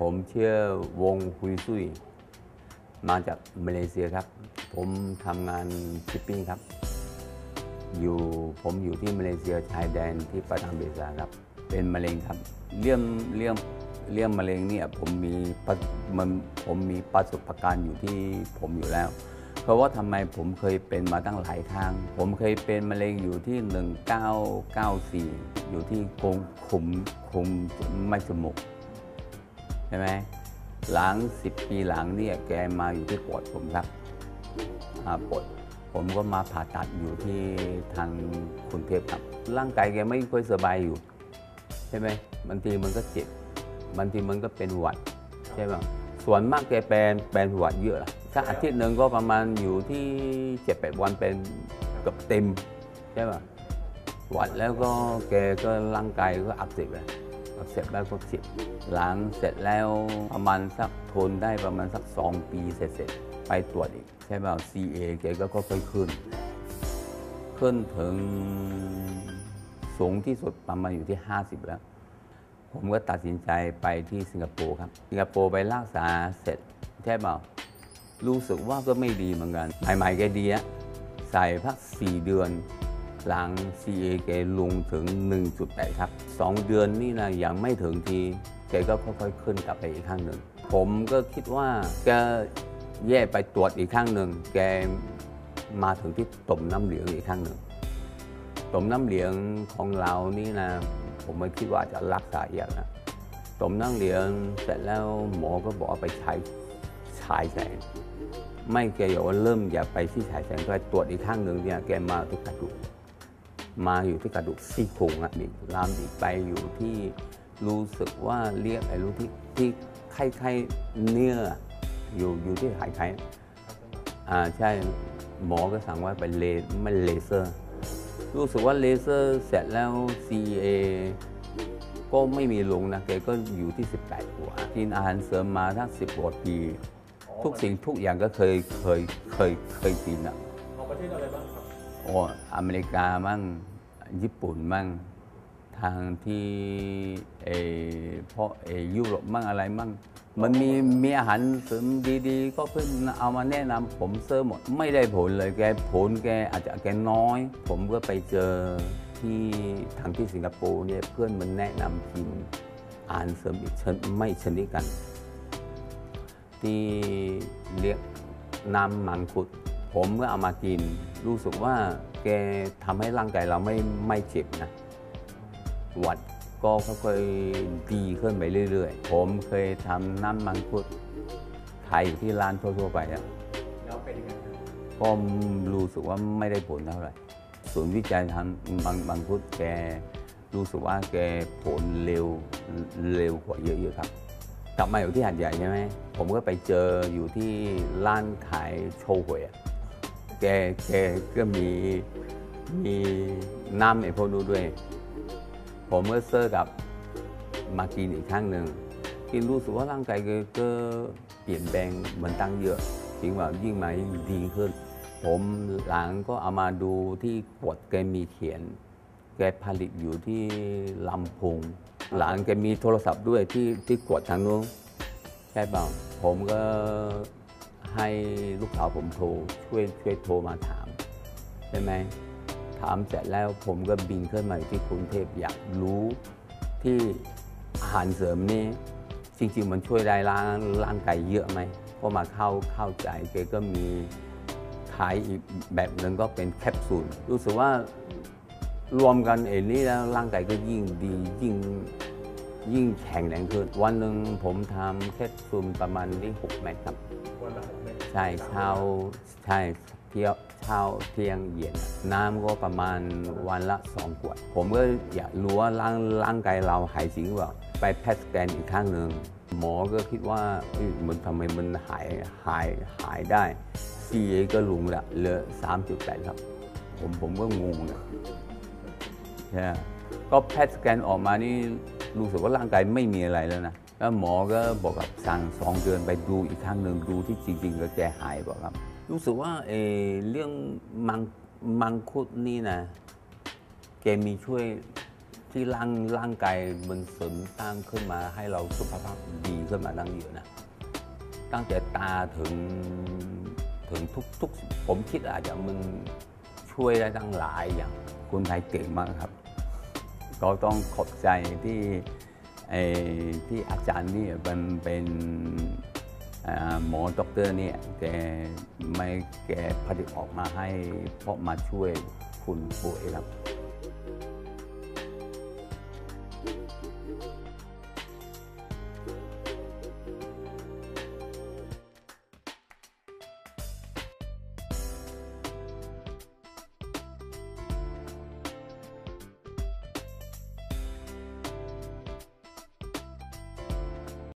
ผมเชื่อวงฮุยซุยมาจากมาเลเซียครับ ผมทำงานชิปปิ้งครับ อยู่ผมอยู่ที่มาเลเซียชายแดนที่ประทังเบซาครับ เป็นมะเร็งครับ เรื่องเรื่องเรื่องมะเร็งเนี่ยผมมีมันผมมีประสบการณ์อยู่ที่ผมอยู่แล้ว เพราะว่าทำไมผมเคยเป็นมาตั้งหลายครั้งผมเคยเป็นมะเร็งอยู่ที่ 1994 อยู่ที่กรงขุมคุมไม่จมูก ช่ไหมหลัง10ปีหลังเนี่ยแกมาอยู่ที่ปอดผมครับอาปอดผมก็มาผ่าตัดอยู่ที่ทางกรุงเทพครับ ร่างกายแกไม่ค่อยสบายอยู่ ใช่ไหมบางทีมันก็เจ็บบางทีมันก็เป็นหวัดใช่ไหมส่วนมากแกเป็นเป็นหวัดเยอะถ้าอาทิตย์หนึ่งก็ประมาณอยู่ที่เจ็ดแปดวันเป็นเกือบเต็มใช่ไหมหวัดแล้วก็แกก็ร่างกายก็อักเสบเลย กเสบแล้วก็เจ็บหลังเสร็จแล้วประมาณสักทนได้ประมาณสักสองปีเสร็จๆไปตรวจอีก ใช่ไหม CA แกก็ค่อยๆขึ้น ขึ้นถึงสูงที่สุดประมาณอยู่ที่ 50 แล้ว ผมก็ตัดสินใจไปที่สิงคโปร์ครับ สิงคโปร์ไปรักษาเสร็จใช่เปล่ารู้สึกว่าก็ไม่ดีเหมือนกันใหม่ๆแกดีอะใส่พัก 4 เดือน หลัง CA แกลงถึง 1.8 ครับ 2 เดือนนี่นะยังไม่ถึงทีแกก็ค่อยๆขึ้นกลับไปอีกข้างหนึ่ง ผมก็คิดว่าแกแย่ไปตรวจอีกข้างหนึ่ง แกมาถึงที่ต่มน้ำเหลืองอีกข้างหนึ่งต่มน้ำเหลืองของเรานี่นะ ผมไม่คิดว่าจะรักษาอย่างนะต่มน้ำเหลืองเสร็จแล้วหมอก็บอกว่าไปใช้ฉายแสงไม่แกบอกว่าเริ่มอย่าไปที่ฉายแสงก็ตรวจอีกข้างหนึ่งเนี่ยแกมาที่กระดูก มาอยู่ที่กระดูกซี่โครงอะนี่ลามอีไปอยู่ที่รู้สึกว่าเรียกไอ้รู้ที่ที่ไข้ไข้เนื้ออยู่อยู่ที่ไข้ไข้อ่าใช่หมอก็สั่งว่าไปเลไม่เลเซอร์ รู้สึกว่าเลเซอร์เสร็จแล้ว CA ก็ไม่มีลงนะแกก็อยู่ที่ 18หัวกินอาหารเสริมมาทั้ง10กว่าปี ทุกสิ่งทุกอย่างก็เคยเคยเคยเคยกินอะ โอ้อเมริกามั่งญี่ปุ่นมั่งทางที่เอเพราะเอยุโรปมั่งอะไรมั่งมันมีมีอาหารเสริมดีๆ ก็เพิ่งเอามาแนะนำผมเซิร์ฟหมด ไม่ได้ผลเลยแกผลแกอาจจะแกน้อย ผมก็ไปเจอที่ทางที่สิงคโปร์เนี่ยเพื่อนมันแนะนำกินอาหารเสริมอีกชนไม่ชนิดกัน ที่เรียกน้ำมังคุด ผมก็เอามากิน รู้สึกว่าแกทำให้ร่างกายเราไม่ไม่เจ็บนะหวัดก็ค่อยๆดีขึ้นไปเรื่อย ๆ ผมเคยทำน้ำมังคุดขายอยู่ที่ร้านทั่วๆไปอะแล้วเป็นยังไงครับก็รู้สึกว่าไม่ได้ผลเท่าไหร่ศูนย์วิจัยทำมังมังคุดแกรู้สึกว่าแกผลเร็วเร็วกว่าเยอะๆครับ กลับมาอยู่ที่หัดใหญ่ใช่ไหมผมก็ไปเจออยู่ที่ร้านขายโชว์หวยอะ แกแกก็มีมีน้ำไอ้พวกนู้นด้วย ผมก็เซอร์กับมากินอีกครั้งหนึ่งกินรู้สึกว่าร่างกายกก็เปลี่ยนแปลงเหมือนตั้งเยอะจริงว่ายิ่งมายิ่งดีขึ้น ผมหลังก็เอามาดูที่ขวดแกมีเขียน แกผลิตอยู่ที่ลำพูงหลังแกมีโทรศัพท์ด้วยที่ที่ขวดทางนู้นใช่เปล่าผมก็ ให้ลูกสาวผมโทรช่วยช่วยโทรมาถามใช่ไหมถามเสร็จแล้วผมก็บินขึ้นมาที่กรุงเทพอยากรู้ที่อาหารเสริมนี่จริงๆมันช่วยได้ร่างร่างกายเยอะไหมก็มาเข้าเข้าใจแกก็มีขายอีกแบบหนึ่งก็เป็นแคปซูลรู้สึกว่ารวมกันเอ็นนี้แล้วร่างกายก็ยิ่งดียิ่งยิ่งแข็งแรงขึ้น วันหนึ่งผมทำแคปซูลประมาณที่6เม็ดครับ วันละหกเม็ดใช่เช้าใช่เที่ยวเช้าเที่ยงเย็นน้ำก็ประมาณวันละสองขวด ผมก็อยากรู้ว่าร่างร่างกายเราหายจริงหรือเปล่าไปแพทย์สแกนอีกครั้งหนึ่งหมอก็คิดว่ามันทำไมมันหายหายหายได้ CA ก็ลุงละเหลือ3.8 ครับ ผมผมก็งงนะใช่ก็แพทย์สแกนออกมานี่รู้สึกว่าร่างกายไม่มีอะไรแล้วนะ แล้วหมอก็บอกกับสั่งสองเดือนไปดูอีกครั้งหนึ่งดูที่จริงๆก็แกหายบอกครับ รู้สึกว่าเอเรื่องมังมังคุดนี่นะแกมีช่วยที่ร่างร่างกายมันเสริมตั้งขึ้นมาให้เราสุขภาพดีขึ้นมาตั้งเยอะนะตั้งแต่ตาถึงถึงทุกทุกผมคิดอาจจะมันช่วยได้ตั้งหลายอย่างคนไทยเก่งมากครับ ก็ต้องขอบใจที่ ไอ้ที่อาจารย์นี่มันเป็นหมอด็อกเตอร์เนี่ยแกไม่แกผลิตออกมาให้เพราะมาช่วยคุณป่วยครับ